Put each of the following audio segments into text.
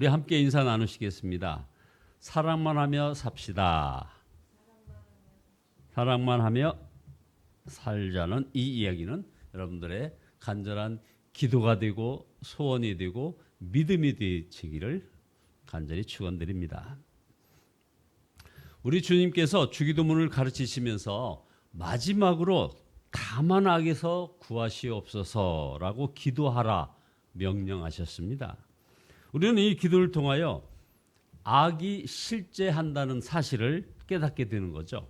우리 함께 인사 나누시겠습니다. 사랑만 하며 삽시다. 사랑만 하며 살자는 이 이야기는 여러분들의 간절한 기도가 되고 소원이 되고 믿음이 되시기를 간절히 축원드립니다. 우리 주님께서 주기도문을 가르치시면서 마지막으로 다만 악에서 구하시옵소서라고 기도하라 명령하셨습니다. 우리는 이 기도를 통하여 악이 실제한다는 사실을 깨닫게 되는 거죠.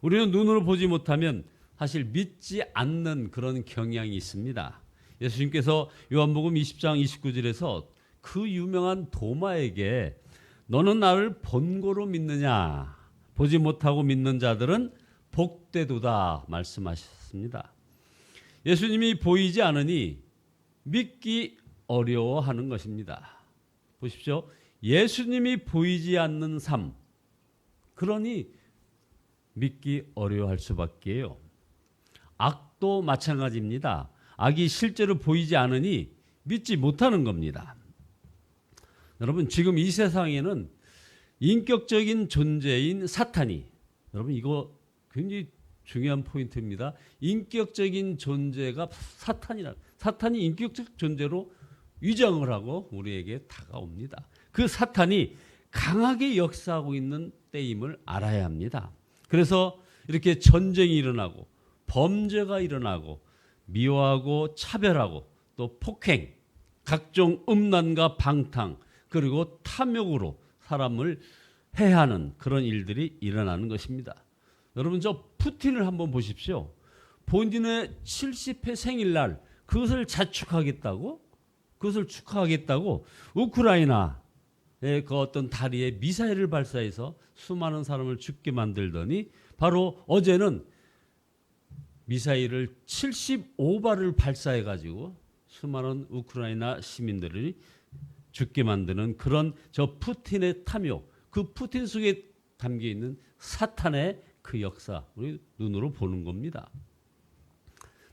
우리는 눈으로 보지 못하면 사실 믿지 않는 그런 경향이 있습니다. 예수님께서 요한복음 20장 29절에서 그 유명한 도마에게 너는 나를 본고로 믿느냐 보지 못하고 믿는 자들은 복되도다 말씀하셨습니다. 예수님이 보이지 않으니 믿기 어려워하는 것입니다. 보십시오. 예수님이 보이지 않는 삶. 그러니 믿기 어려워할 수밖에요. 악도 마찬가지입니다. 악이 실제로 보이지 않으니 믿지 못하는 겁니다. 여러분 지금 이 세상에는 인격적인 존재인 사탄이 여러분 이거 굉장히 중요한 포인트입니다. 인격적인 존재가 사탄이라 사탄이 인격적 존재로 위장을 하고 우리에게 다가옵니다. 그 사탄이 강하게 역사하고 있는 때임을 알아야 합니다. 그래서 이렇게 전쟁이 일어나고 범죄가 일어나고 미워하고 차별하고 또 폭행, 각종 음란과 방탕 그리고 탐욕으로 사람을 해하는 그런 일들이 일어나는 것입니다. 여러분 저 푸틴을 한번 보십시오. 본인의 70회 생일날 그것을 자축하겠다고 그것을 축하하겠다고 우크라이나의 그 어떤 다리에 미사일을 발사해서 수많은 사람을 죽게 만들더니 바로 어제는 미사일을 75발을 발사해 가지고 수많은 우크라이나 시민들이 죽게 만드는 그런 저 푸틴의 탐욕, 그 푸틴 속에 담겨 있는 사탄의 그 역사 우리 눈으로 보는 겁니다.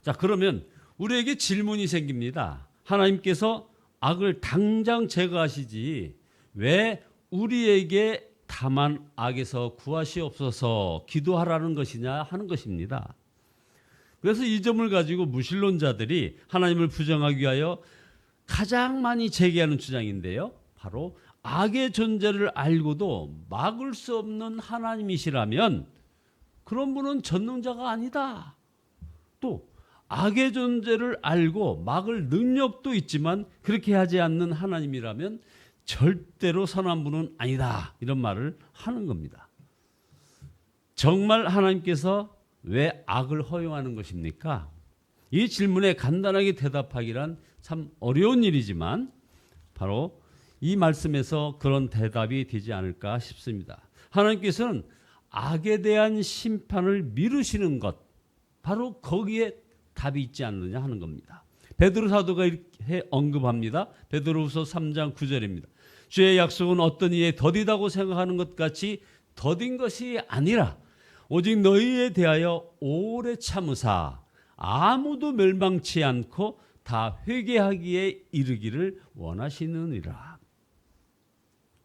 자, 그러면 우리에게 질문이 생깁니다. 하나님께서 악을 당장 제거하시지 왜 우리에게 다만 악에서 구하시옵소서 기도하라는 것이냐 하는 것입니다. 그래서 이 점을 가지고 무신론자들이 하나님을 부정하기 위하여 가장 많이 제기하는 주장인데요. 바로 악의 존재를 알고도 막을 수 없는 하나님이시라면 그런 분은 전능자가 아니다. 또 악의 존재를 알고 막을 능력도 있지만 그렇게 하지 않는 하나님이라면 절대로 선한 분은 아니다. 이런 말을 하는 겁니다. 정말 하나님께서 왜 악을 허용하는 것입니까? 이 질문에 간단하게 대답하기란 참 어려운 일이지만 바로 이 말씀에서 그런 대답이 되지 않을까 싶습니다. 하나님께서는 악에 대한 심판을 미루시는 것 바로 거기에 답이 있지 않느냐 하는 겁니다. 베드로 사도가 이렇게 언급합니다. 베드로후서 3장 9절입니다. 주의 약속은 어떤 이에 더디다고 생각하는 것 같이 더딘 것이 아니라 오직 너희에 대하여 오래 참으사 아무도 멸망치 않고 다 회개하기에 이르기를 원하시느니라.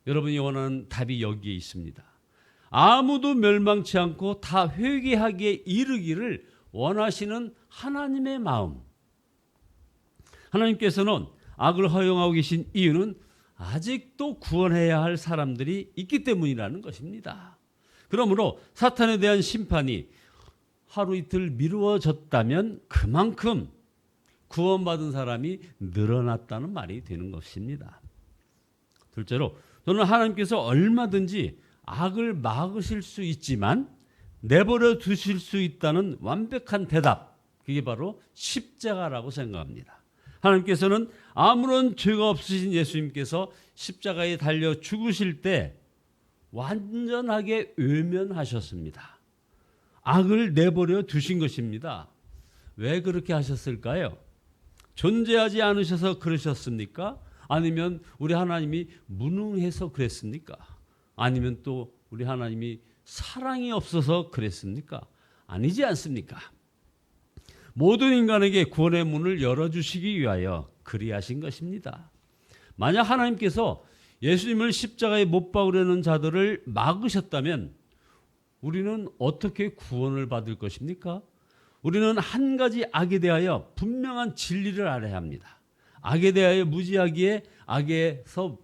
여러분이 원하는 답이 여기에 있습니다. 아무도 멸망치 않고 다 회개하기에 이르기를 원하시는 하나님의 마음. 하나님께서는 악을 허용하고 계신 이유는 아직도 구원해야 할 사람들이 있기 때문이라는 것입니다. 그러므로 사탄에 대한 심판이 하루 이틀 미루어졌다면 그만큼 구원받은 사람이 늘어났다는 말이 되는 것입니다. 둘째로 저는 하나님께서 얼마든지 악을 막으실 수 있지만 내버려 두실 수 있다는 완벽한 대답. 그게 바로 십자가라고 생각합니다. 하나님께서는 아무런 죄가 없으신 예수님께서 십자가에 달려 죽으실 때 완전하게 외면하셨습니다. 악을 내버려 두신 것입니다. 왜 그렇게 하셨을까요? 존재하지 않으셔서 그러셨습니까? 아니면 우리 하나님이 무능해서 그랬습니까? 아니면 또 우리 하나님이 사랑이 없어서 그랬습니까? 아니지 않습니까? 모든 인간에게 구원의 문을 열어주시기 위하여 그리하신 것입니다. 만약 하나님께서 예수님을 십자가에 못 박으려는 자들을 막으셨다면 우리는 어떻게 구원을 받을 것입니까? 우리는 한 가지 악에 대하여 분명한 진리를 알아야 합니다. 악에 대하여 무지하기에 악에서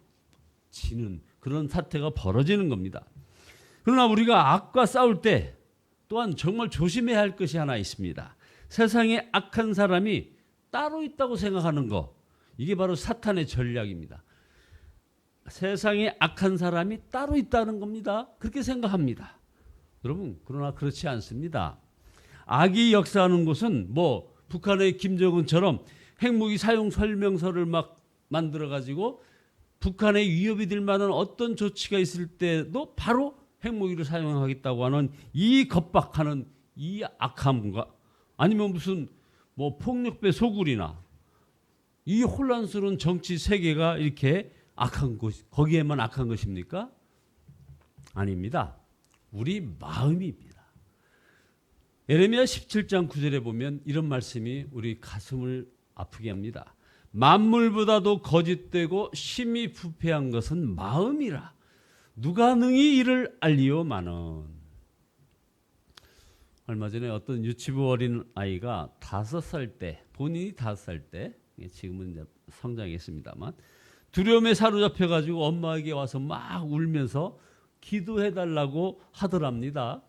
지는 그런 사태가 벌어지는 겁니다. 그러나 우리가 악과 싸울 때 또한 정말 조심해야 할 것이 하나 있습니다. 세상에 악한 사람이 따로 있다고 생각하는 거. 이게 바로 사탄의 전략입니다. 세상에 악한 사람이 따로 있다는 겁니다. 그렇게 생각합니다. 여러분, 그러나 그렇지 않습니다. 악이 역사하는 곳은 뭐 북한의 김정은처럼 핵무기 사용 설명서를 막 만들어 가지고 북한에 위협이 될 만한 어떤 조치가 있을 때도 바로 핵무기를 사용하겠다고 하는 이 겁박하는 이 악함과 아니면 무슨 뭐 폭력배 소굴이나 이 혼란스러운 정치 세계가 이렇게 악한 것 거기에만 악한 것입니까? 아닙니다. 우리 마음입니다. 에레미야 17장 9절에 보면 이런 말씀이 우리 가슴을 아프게 합니다. 만물보다도 거짓되고 심히 부패한 것은 마음이라. 누가 능히 이를 알리오마는. 얼마 전에 어떤 유치부 어린 아이가 다섯 살 때, 본인이 다섯 살 때, 지금은 이제 성장했습니다만, 두려움에 사로잡혀 가지고 엄마에게 와서 막 울면서 기도해 달라고 하더랍니다.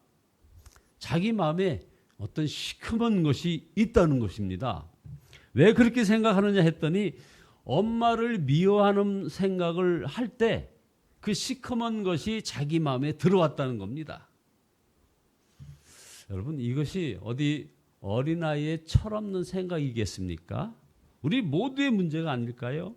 자기 마음에 어떤 시커먼 것이 있다는 것입니다. 왜 그렇게 생각하느냐 했더니 엄마를 미워하는 생각을 할 때 그 시커먼 것이 자기 마음에 들어왔다는 겁니다. 여러분 이것이 어디 어린아이의 철없는 생각이겠습니까? 우리 모두의 문제가 아닐까요?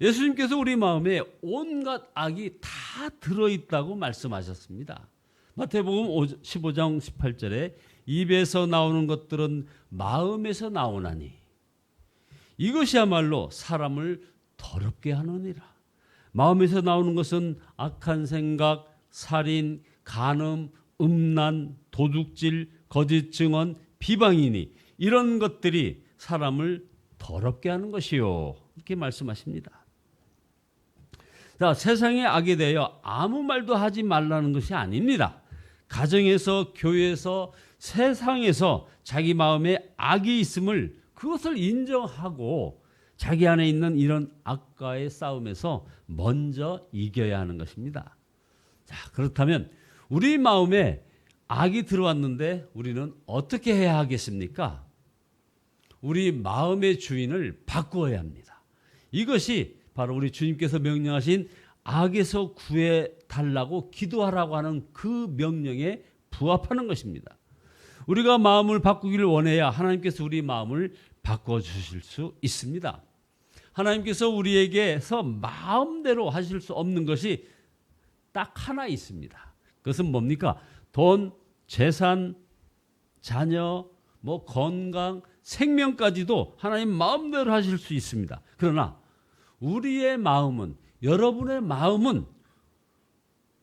예수님께서 우리 마음에 온갖 악이 다 들어있다고 말씀하셨습니다. 마태복음 15장 18절에 입에서 나오는 것들은 마음에서 나오나니 이것이야말로 사람을 더럽게 하느니라. 마음에서 나오는 것은 악한 생각, 살인, 간음, 음란, 도둑질, 거짓 증언, 비방이니 이런 것들이 사람을 더럽게 하는 것이요. 이렇게 말씀하십니다. 자, 세상의 악에 대하여 아무 말도 하지 말라는 것이 아닙니다. 가정에서, 교회에서, 세상에서 자기 마음에 악이 있음을 그것을 인정하고 자기 안에 있는 이런 악과의 싸움에서 먼저 이겨야 하는 것입니다. 자, 그렇다면 우리 마음에 악이 들어왔는데 우리는 어떻게 해야 하겠습니까? 우리 마음의 주인을 바꾸어야 합니다. 이것이 바로 우리 주님께서 명령하신 악에서 구해 달라고 기도하라고 하는 그 명령에 부합하는 것입니다. 우리가 마음을 바꾸기를 원해야 하나님께서 우리 마음을 바꿔 주실 수 있습니다. 하나님께서 우리에게서 마음대로 하실 수 없는 것이 딱 하나 있습니다. 그것은 뭡니까? 돈, 재산, 자녀, 뭐 건강, 생명까지도 하나님 마음대로 하실 수 있습니다. 그러나 우리의 마음은 여러분의 마음은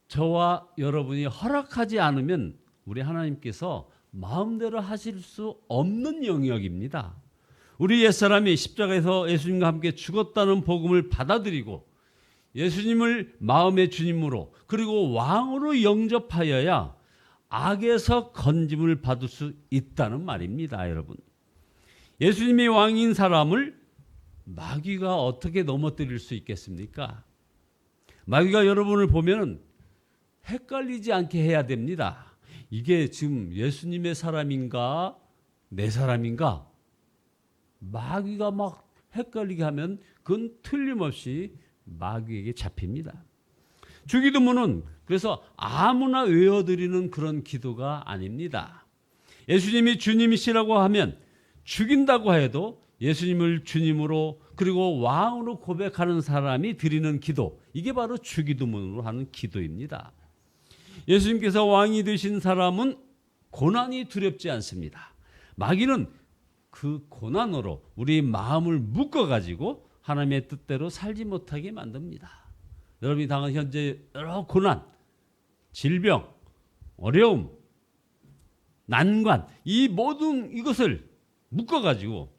저와 여러분이 허락하지 않으면 우리 하나님께서 마음대로 하실 수 없는 영역입니다. 우리 옛사람이 십자가에서 예수님과 함께 죽었다는 복음을 받아들이고 예수님을 마음의 주님으로 그리고 왕으로 영접하여야 악에서 건짐을 받을 수 있다는 말입니다, 여러분. 예수님이 왕인 사람을 마귀가 어떻게 넘어뜨릴 수 있겠습니까? 마귀가 여러분을 보면 헷갈리지 않게 해야 됩니다. 이게 지금 예수님의 사람인가 내 사람인가 마귀가 막 헷갈리게 하면 그건 틀림없이 마귀에게 잡힙니다. 주기도문은 그래서 아무나 외워드리는 그런 기도가 아닙니다. 예수님이 주님이시라고 하면 죽인다고 해도 예수님을 주님으로 그리고 왕으로 고백하는 사람이 드리는 기도 이게 바로 주기도문으로 하는 기도입니다. 예수님께서 왕이 되신 사람은 고난이 두렵지 않습니다. 마귀는 그 고난으로 우리 마음을 묶어 가지고 하나님의 뜻대로 살지 못하게 만듭니다. 여러분이 당한 현재 여러 고난, 질병, 어려움, 난관 이 모든 이것을 묶어 가지고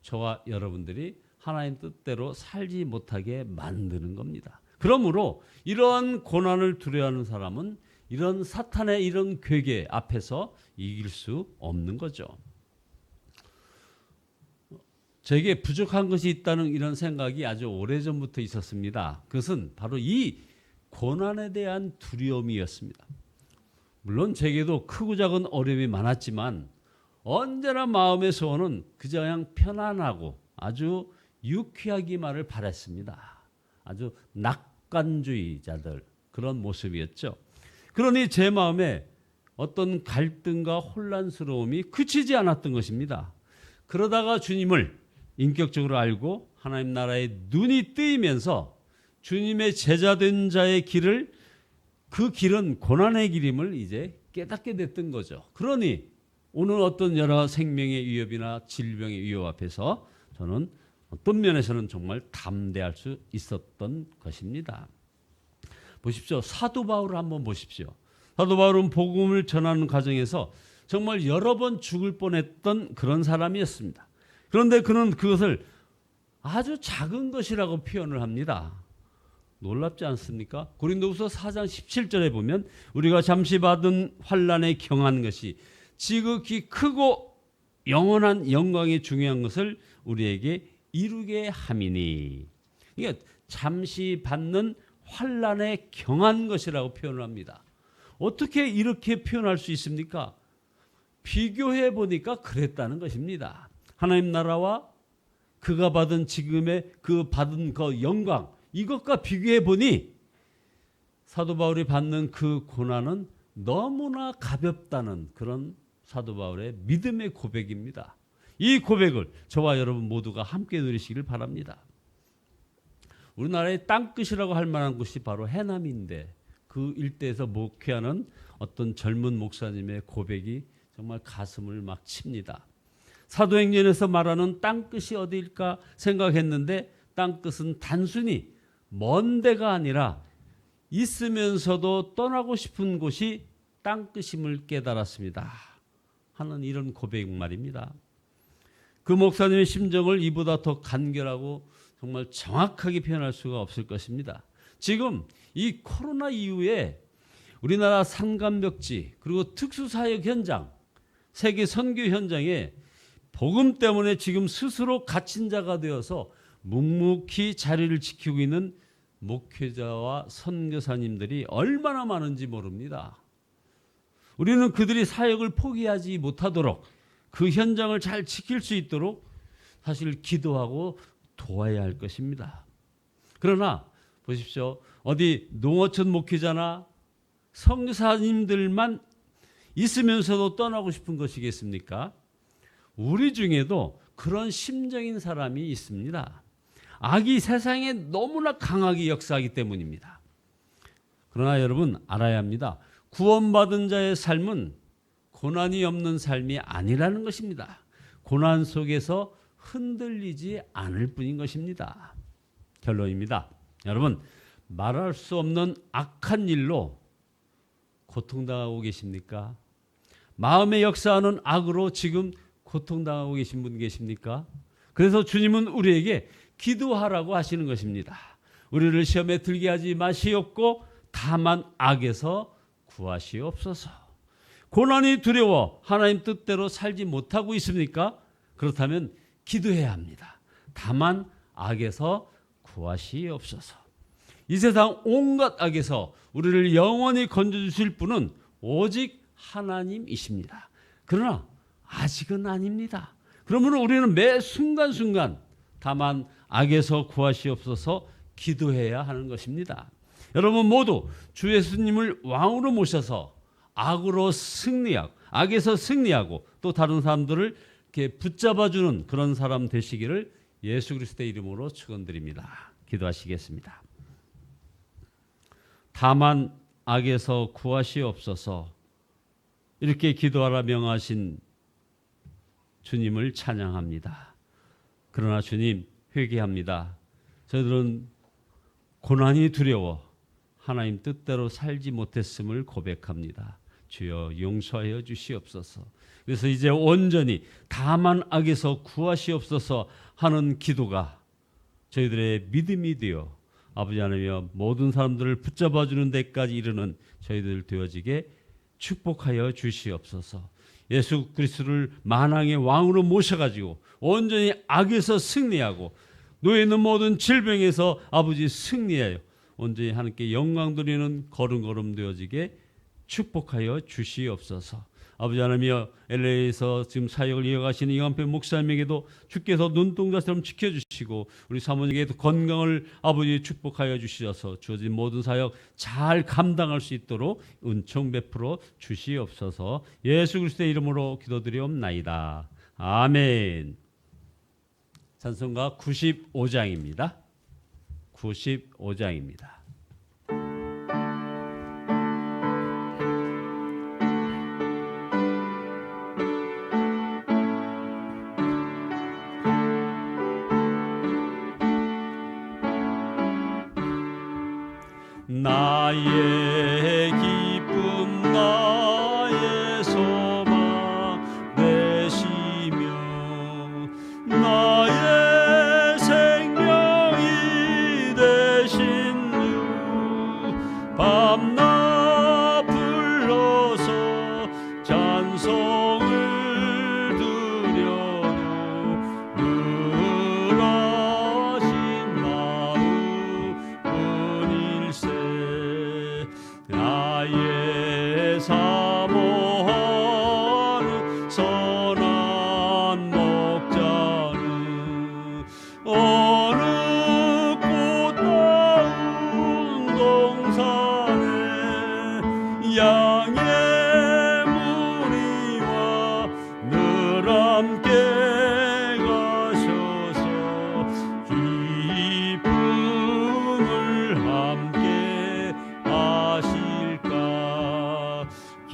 저와 여러분들이 하나님 뜻대로 살지 못하게 만드는 겁니다. 그러므로 이러한 고난을 두려워하는 사람은 이런 사탄의 이런 괴계 앞에서 이길 수 없는 거죠. 제게 부족한 것이 있다는 이런 생각이 아주 오래전부터 있었습니다. 그것은 바로 이 고난에 대한 두려움이었습니다. 물론 제게도 크고 작은 어려움이 많았지만 언제나 마음의 소원은 그저 그냥 편안하고 아주 유쾌하기만을 바랬습니다. 아주 낙관주의자들 그런 모습이었죠. 그러니 제 마음에 어떤 갈등과 혼란스러움이 그치지 않았던 것입니다. 그러다가 주님을 인격적으로 알고 하나님 나라의 눈이 뜨이면서 주님의 제자된 자의 길을 그 길은 고난의 길임을 이제 깨닫게 됐던 거죠. 그러니 오늘 어떤 여러 생명의 위협이나 질병의 위협 앞에서 저는 어떤 면에서는 정말 담대할 수 있었던 것입니다. 보십시오. 사도 바울을 한번 보십시오. 사도 바울은 복음을 전하는 과정에서 정말 여러 번 죽을 뻔했던 그런 사람이었습니다. 그런데 그는 그것을 아주 작은 것이라고 표현을 합니다. 놀랍지 않습니까? 고린도후서 4장 17절에 보면 우리가 잠시 받은 환란에 경한 것이 지극히 크고 영원한 영광이 중요한 것을 우리에게 이루게 함이니. 이게 잠시 받는 환란에 경한 것이라고 표현을 합니다. 어떻게 이렇게 표현할 수 있습니까? 비교해 보니까 그랬다는 것입니다. 하나님 나라와 그가 받은 지금의 그 받은 그 영광 이것과 비교해 보니 사도 바울이 받는 그 고난은 너무나 가볍다는 그런 사도 바울의 믿음의 고백입니다. 이 고백을 저와 여러분 모두가 함께 누리시기를 바랍니다. 우리나라의 땅끝이라고 할 만한 곳이 바로 해남인데 그 일대에서 목회하는 어떤 젊은 목사님의 고백이 정말 가슴을 막 칩니다. 사도행전에서 말하는 땅끝이 어디일까 생각했는데 땅끝은 단순히 먼 데가 아니라 있으면서도 떠나고 싶은 곳이 땅끝임을 깨달았습니다. 하는 이런 고백 말입니다. 그 목사님의 심정을 이보다 더 간결하고 정말 정확하게 표현할 수가 없을 것입니다. 지금 이 코로나 이후에 우리나라 산간벽지 그리고 특수사역 현장, 세계 선교 현장에 복음 때문에 지금 스스로 갇힌 자가 되어서 묵묵히 자리를 지키고 있는 목회자와 선교사님들이 얼마나 많은지 모릅니다. 우리는 그들이 사역을 포기하지 못하도록 그 현장을 잘 지킬 수 있도록 사실 기도하고 도와야 할 것입니다. 그러나 보십시오. 어디 농어촌 목회자나 성교사님들만 있으면서도 떠나고 싶은 것이겠습니까? 우리 중에도 그런 심정인 사람이 있습니다. 악이 세상에 너무나 강하게 역사하기 때문입니다. 그러나 여러분 알아야 합니다. 구원받은 자의 삶은 고난이 없는 삶이 아니라는 것입니다. 고난 속에서 흔들리지 않을 뿐인 것입니다. 결론입니다. 여러분, 말할 수 없는 악한 일로 고통당하고 계십니까? 마음의 역사하는 악으로 지금 고통당하고 계신 분 계십니까? 그래서 주님은 우리에게 기도하라고 하시는 것입니다. 우리를 시험에 들게 하지 마시옵고 다만 악에서 구하시옵소서. 고난이 두려워 하나님 뜻대로 살지 못하고 있습니까? 그렇다면 기도해야 합니다. 다만 악에서 구하시옵소서. 이 세상 온갖 악에서 우리를 영원히 건져주실 분은 오직 하나님이십니다. 그러나 아직은 아닙니다. 그러므로 우리는 매 순간순간 다만 악에서 구하시옵소서 기도해야 하는 것입니다. 여러분 모두 주 예수님을 왕으로 모셔서 악으로 승리하고 악에서 승리하고 또 다른 사람들을 이렇게 붙잡아주는 그런 사람 되시기를 예수 그리스도의 이름으로 축원드립니다. 기도하시겠습니다. 다만 악에서 구하시옵소서 이렇게 기도하라 명하신 주님을 찬양합니다. 그러나 주님 회개합니다. 저들은 고난이 두려워 하나님 뜻대로 살지 못했음을 고백합니다. 주여 용서하여 주시옵소서. 그래서 이제 온전히 다만 악에서 구하시옵소서 하는 기도가 저희들의 믿음이 되어 아버지 하나님여 모든 사람들을 붙잡아 주는 데까지 이르는 저희들 되어지게 축복하여 주시옵소서. 예수 그리스도를 만왕의 왕으로 모셔가지고 온전히 악에서 승리하고 노예 있는 모든 질병에서 아버지 승리하여 온전히 하나님께 영광 돌리는 걸음걸음 되어지게 축복하여 주시옵소서. 아버지 하나님이여 LA에서 지금 사역을 이어가시는 이광표 목사님에게도 주께서 눈동자처럼 지켜주시고 우리 사모님에게도 건강을 아버지 축복하여 주시어서 주어진 모든 사역 잘 감당할 수 있도록 은총 베풀어 주시옵소서 예수 그리스도의 이름으로 기도드리옵나이다. 아멘 찬송가 95장입니다. 95장입니다. 나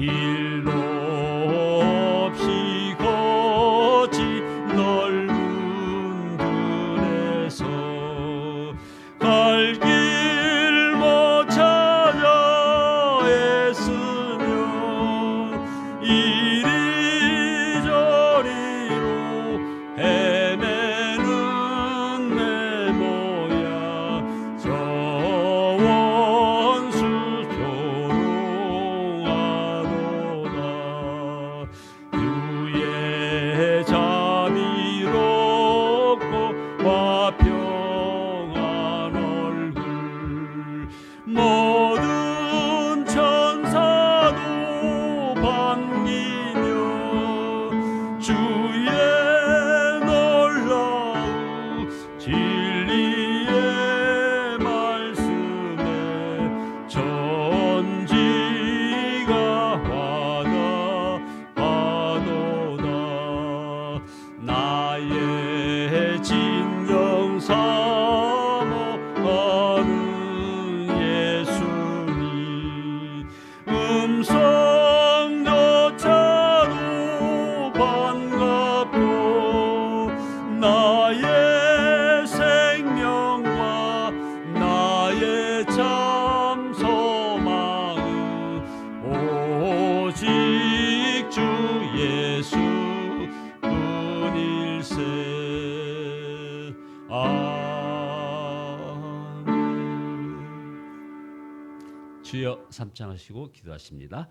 길로 삼창하시고 기도하십니다.